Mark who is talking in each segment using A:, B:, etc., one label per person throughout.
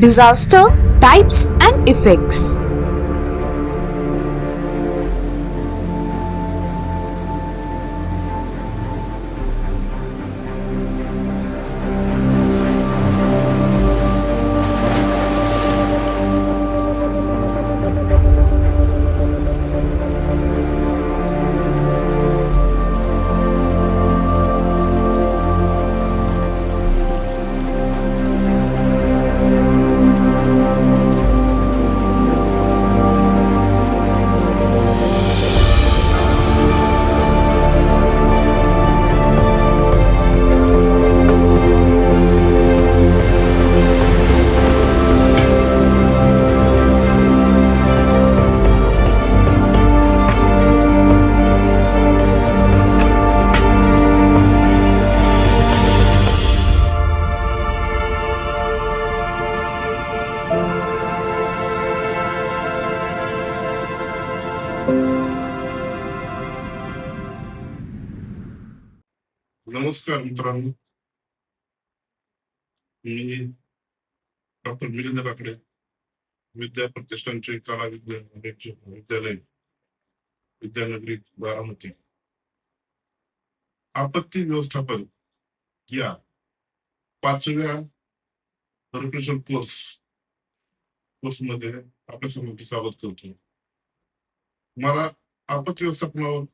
A: Disaster types and effects.
B: नमस्कार मित्रांनो मी डॉक्टर मिलिंद काकडे विद्या प्रतिष्ठानचे कला विद्या विद्यालय विद्यानगरी बारामती आपत्ती व्यवस्थापन या पाचव्या प्रोफेशनल कोर्स कोर्समध्ये आपल्या सर्वांचे स्वागत करतो मला आपत्ती व्यवस्थापनावर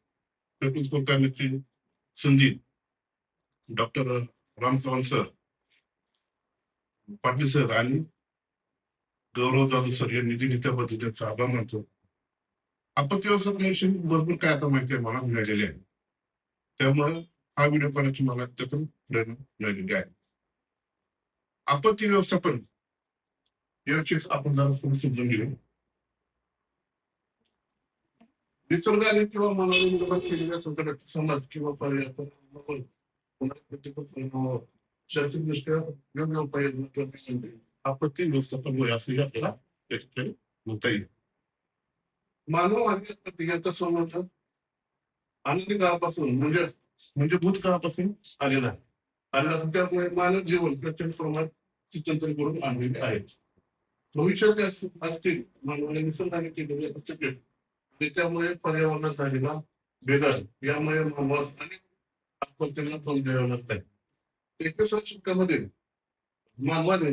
B: प्रॅक्टिस करता येण्याची संधी doctor Ram sir Patil sir आणि गौरव जाधव सर यांनी दिली त्याबद्दल त्यांचा आभार मानतो. आपत्ती व्यवस्थापनाविषयी भरपूर काय आता माहिती आहे मला मिळालेली आहे. त्यामुळे हा व्हिडिओ पाहण्याची मला त्यातून प्रेरणा मिळालेली आहे. आपत्ती व्यवस्थापन याची आपण जरा थोडं समजून घेऊ. निसर्गाने किंवा मानवाने निर्माण केलेल्या संकटात समाज किंवा पर्यावरण योग्य उपाययोजना करण्यासाठी आपत्ती व्यवस्थापन आपल्याला या ठिकाणी म्हणता येईल मानव आणि संबंध काळापासून म्हणजे म्हणजे भूतकाळापासून आलेला आहे आलेला असून त्यामुळे मानव जीवन प्रचंड प्रमाणात चिंतन करून आणलेले आहे भविष्यात असतील मानवाने निसर्गाने केलेले असते आणि त्यामुळे पर्यावरणात झालेला भेदन यामुळे मानवास अनेक आपण त्यांना द्यावं लागत आहे एकविसाव्या शतकामध्ये मानवाने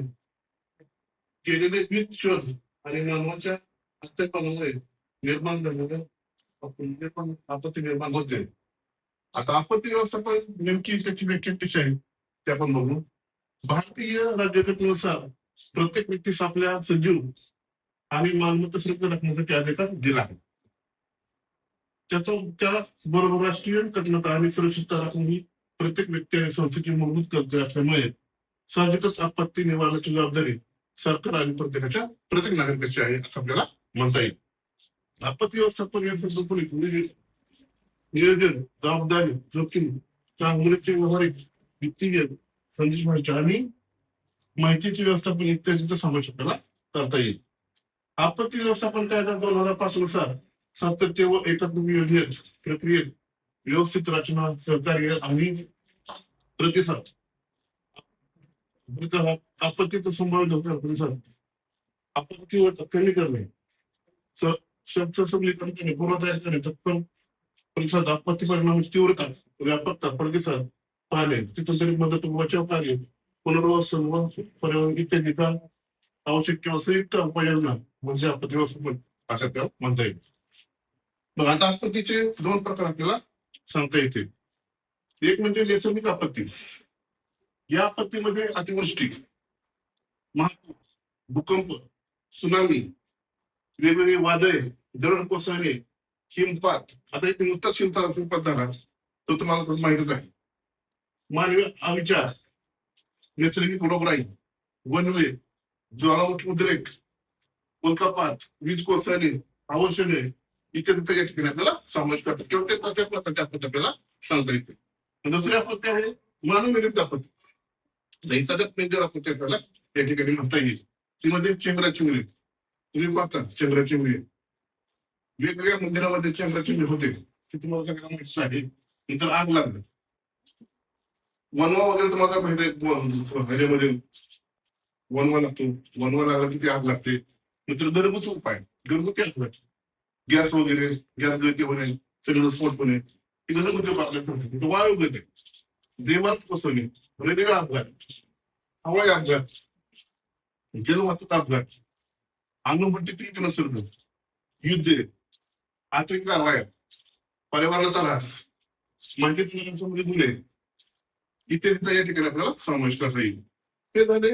B: केलेले विविध शोध आणि मानवाच्या हत्यापणामुळे निर्माण झालेलं आप- निर्माण आपत्ती निर्माण होते. आता आपत्ती व्यवस्थापन नेमकी त्याची व्याख्या कशी आहे ते आपण बघू. भारतीय राज्यघटनेनुसार प्रत्येक व्यक्तीस आपल्या सजीव आणि मालमत्ता सुरक्षित राखण्यासाठी अधिकार दिला आहे. त्याचा त्या बरोबर राष्ट्रीय कठिणता आणि सुरक्षितता राखून ही प्रत्येक व्यक्ती आणि संस्थेची मूलभूत कर्तव्य असल्यामुळे साहजिकच आपत्ती निवारणाची जबाबदारी सरकार आणि प्रत्येकाच्या प्रत्येक नागरिकाची आहे असं आपल्याला म्हणता येईल. आपत्ती व्यवस्थापन या संकल्पनेत नियोजन जबाबदारी जोखीम चांगलीचे व्यवहारिक वित्तीय संदेश भाषा आणि माहितीचे व्यवस्थापन इत्यादीचा समावेश आपल्याला करता येईल. आपत्ती व्यवस्थापन कायदा दोन हजार पाच नुसार सातत्य व एकात्मिक योजनेत प्रक्रियेत व्यवस्थित रचना सहकार्य आणि प्रतिसाद. प्रतिसाद, आपत्तीचा संभाव्य धोका प्रतिसाद आपत्तीवर कमी करणे. शब्द सबलीकरण करणे पूर्व तयार करणे तत्पर प्रतिसाद आपत्ती परिणाम तीव्रता व्यापकता प्रतिसाद पाहणे. तिथं मदत बचाव कार्य पुनर्वसन व पर्यावरण इत्यादीचा आवश्यक किंवा संयुक्त उपाययोजना. म्हणजे आपत्ती व्यवस्थापन असं त्या म्हणता येईल. मग आता आपत्तीचे दोन प्रकार आपल्याला सांगता येतील. एक म्हणजे नैसर्गिक आपत्ती. या आपत्तीमध्ये अतिवृष्टी महापूर भूकंप सुनामी वेगवेगळे वादळे दरड कोसळणे हिमपात. आता एक नुकताच हिमपात झाला. तो तुम्हाला माहितच आहे. मानवी अविचार नैसर्गिक रोगराई वनवे ज्वालामुखी उद्रेक उल्कापात वीज कोसळणे इथे रुपये या ठिकाणी आपल्याला समावेश करतात. किंवा ते तशा प्रकारच्या आपत्ती आपल्याला सांगता येते. दुसरी आपत्ती आहे मानवनिर्मित आपत्ती. म्हणजे ही सगळ्यात आपत्ती आपल्याला या ठिकाणी म्हणता येईल. ती मध्ये चेंगरा चिंगरी तुम्ही पाहता चेंगरा वेगवेगळ्या मंदिरामध्ये चेंगरा चिंगरी होते. ते तुम्हाला सगळ्यांना माहिती आहे. नंतर आग लागली. वनवा वगैरे तुम्हाला माहिती आहे. व- ह्याच्यामध्ये वनवा लागतो. वनवा लागला की ती आग लागते. नंतर घरगुती उपाय घरगुती असतात गॅस वगैरे गॅस गळती होणे सगळं स्फोट होणे हे घरगुती उपाय आपल्याला सांगतात. तो वायू गती बेमात कोसळणे रेल्वे अपघात? हवाई अपघात. जलवाहतूक अपघात. अनुभूती किती नसेल तर युद्ध. आर्थिक कारवाया. पर्यावरणाचा ऱ्हास. माहिती तंत्रज्ञानासंबंधी गुन्हे इत्यादीचा या ठिकाणी आपल्याला समावेश करता येईल. हे झाले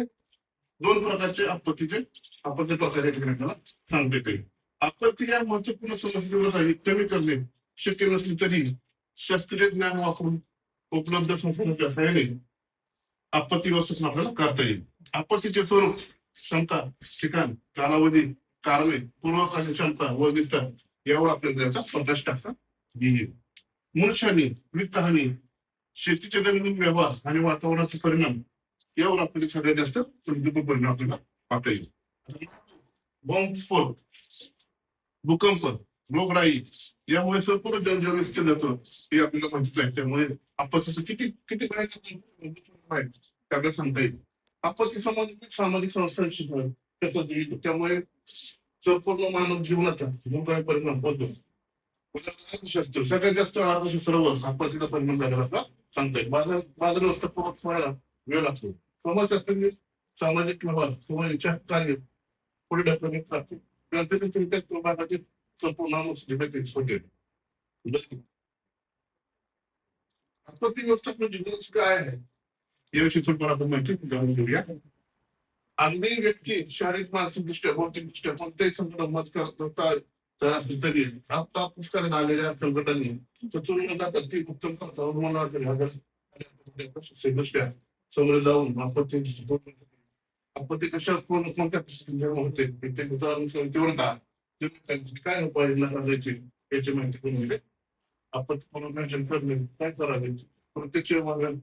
B: दोन प्रकारचे आपत्तीचे आपत्ती प्रकार या ठिकाणी आपल्याला सांगता येतील आपत्ती या महत्त्वपूर्ण समस्येवर कमी करणे. शक्य नसले तरी शास्त्रीय ज्ञान वापरून उपलब्ध संसाधनाच्या सहाय्याने आपत्ती व्यवस्थापन आपल्याला करता येईल. आपत्तीचे स्वरूप क्षमता ठिकाण कालावधी कारणे पूर्वकालीन क्षमता व विस्तार यावर आपल्याला त्याचा प्रकाश टाकता येईल. मनुष्याने वित्तहानी शेतीचे दैनंदिन व्यवहार आणि वातावरणाचे परिणाम यावर आपल्याला सगळ्यात जास्त प्रतिकूल परिणाम आपल्याला पाहता येईल. बॉम्बस्फोट भूकंप रोगराई यामुळे संपूर्ण जनजीवन केलं जातं. हे आपल्याला माहितीच आहे. त्यामुळे आपत्तीचं किती किती आपल्याला सांगता येईल. आपत्ती संबंधित सामाजिक संस्थांशी त्याचा त्यामुळे संपूर्ण मानव जीवनाचा जो काही परिणाम होतो. अर्थशास्त्र सगळ्यात जास्त अर्थशास्त्रावर आपत्तीचा परिणाम झालेला आपला सांगता येईल. बाजार बाजार व्यवस्था परत व्हायला वेळ लागतो. समाजशास्त्र सामाजिक व्यवहार किंवा याच्या कार्य पुढे ढकलण्यात लागते. क्रांतिरित्या त्या भागातील संपूर्ण माणूस होते आपत्ती व्यवस्थापन जीवनाची काय आहे याविषयी थोडं आपण माहिती जाणून घेऊया अगदी व्यक्ती शारीरिक मानसिक दृष्ट्या भौतिक दृष्ट्या कोणत्याही संकटात मत करत नसता तरी आता पुस्तकात आलेल्या संकटांनी चतुर्थ जातात ती उत्तम करता मला दृष्ट्या समोर जाऊन आपण आपत्ती कशा कोण कोणत्या निर्माण होते? ते उदाहरण सांगून तीव्रता त्यांची काय उपाययोजना करायची याची माहिती करून दिली आपत्ती पुनर्नियोजन करणे काय करावे प्रत्यक्ष मागण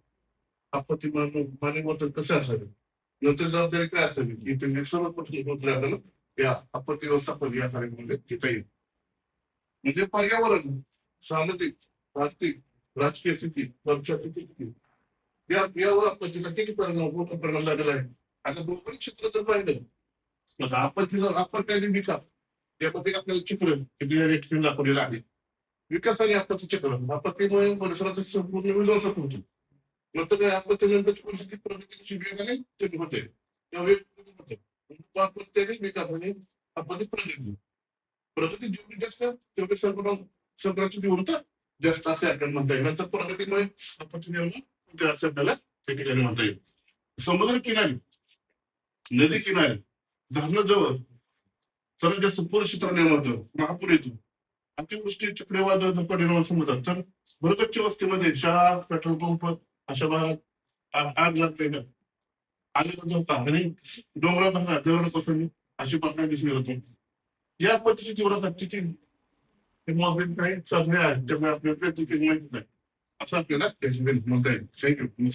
B: आपत्ती मानवी वर्तन कसे असावे नंतर जबाबदारी काय असावी इथे सर्व सर्वप्रथम उत्तरे आपल्याला या आपत्ती व्यवस्थापन या कार्यक्रमामध्ये घेता येईल. म्हणजे पर्यावरण सामाजिक आर्थिक राजकीय स्थिती वरच्या स्थिती. या यावर आपत्तीचा किती परिणाम मोठा परिणाम झालेला आहे? आता दोन्ही क्षेत्र जर पाहिलं आता आपत्ती आणि विकास. यामध्ये आपल्याला चित्र किती दाखवलेलं आहे. विकास आणि आपत्ती चित्र. आपत्तीमुळे परिसराचे संपूर्ण विध्वंसक होतो नंतर काय आपत्तीनंतरची परिस्थिती प्रगतीची वेगाने कमी होते. किंवा वेग होते. आपत्ती आणि विकास आणि आपत्ती प्रगती. प्रगती जेवढी जास्त तेवढी संकट संकटाची तीव्रता जास्त असे आपल्याला म्हणता येईल. नंतर प्रगतीमुळे आपत्ती निर्माण होते असे आपल्याला त्या ठिकाणी म्हणता येईल. समुद्र किनारी. नदी किनारी धरणाजवळ सर्वात जास्त पूर क्षेत्र निर्माण होतं महापूर येतो. अतिवृष्टी चक्रीवादळ धोका निर्माण होतात तर भरगच्च वस्तीमध्ये शाळा पेट्रोल पंप अशा भागात आग लागते. का आलेला धोका आणि डोंगरा भागात धरण कसं अशी बातम्या दिसली होती या पद्धतीची तीव्रता किती? हे मोबाईल काही साधने आहेत त्यामुळे आपल्याला माहितीच आहे असं आपल्याला म्हणता येईल. थँक्यू